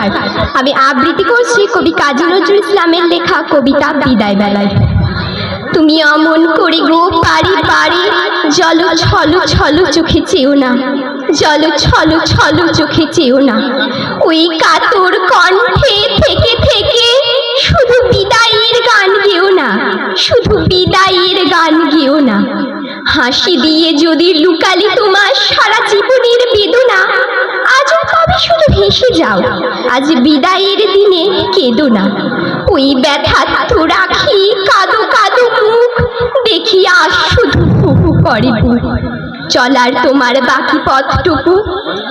নমস্কার আমি আবৃত্তি করছি কবি কাজী নজরুল ইসলামের লেখা কবিতা বিদায় বেলায়। তুমি অমন করে গো পারি পারি, জল ছল ছল চোখে চেও না, জল ছল ছল চোখে চেও না। ওই কাতর কণ্ঠে থেকে থেকে শুধু বিদায়ের গান গেও না, শুধু বিদায়ের গান গেও না। হাসি দিয়ে যদি লুকালি তোমার সারা জীবনের বেদনা হেসে যাও। আজ বিদায়ের দিনে কেঁদো না। ওই ব্যথা তো রাখি, কাদো কাদো মুখ। দেখি আজ শুধু ফুফু করে চলার তোমার বাকি পথটুকু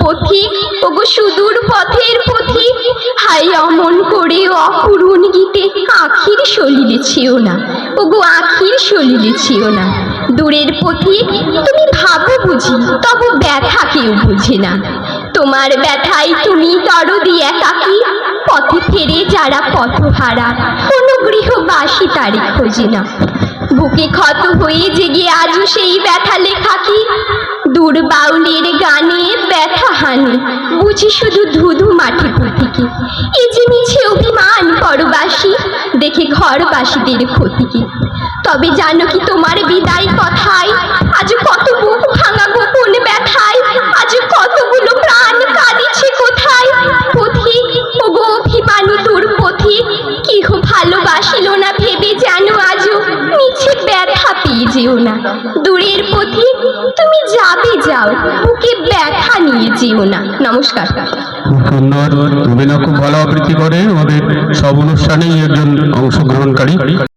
পথিক। ওগো সুদূর পথের পথিক। হাই অমন করে অকুরুণ গীতে আখির সলিলে ছিও না। ওগো আখির সলিলে ছিও না। দূরের পথিক, তুমি ভাবো বুঝি, তবু ব্যথা কেউ বুঝে না। তোমার ব্যথায় তুমি তরদি একাকি। পথে ফেরে যারা পথহারা কোনো গৃহবাসী তারে খোঁজে না বুকে ক্ষত হয়ে জেগে আজও সেই ব্যথা লেখা কি? দূর বাউলের গানে ব্যথা হানি, বুঝি শুধু ধুধু মাঠে পুঁথিকে এই যে মিছে অভিমান পরবাসী, দেখে ঘরবাসীদের ক্ষতিকে তবে জানো কি তোমার বিদায় জানো আজও মিছে ব্যথা পেয়ে যেও না। দূরের পথে তুমি যাবে যাও ওকে ব্যথা নিয়ে যেও না। নমস্কার। খুব তুমি না খুব ভালো আবৃত্তি করে আমাদের সব অনুষ্ঠানেই একজন অংশগ্রহণকারী।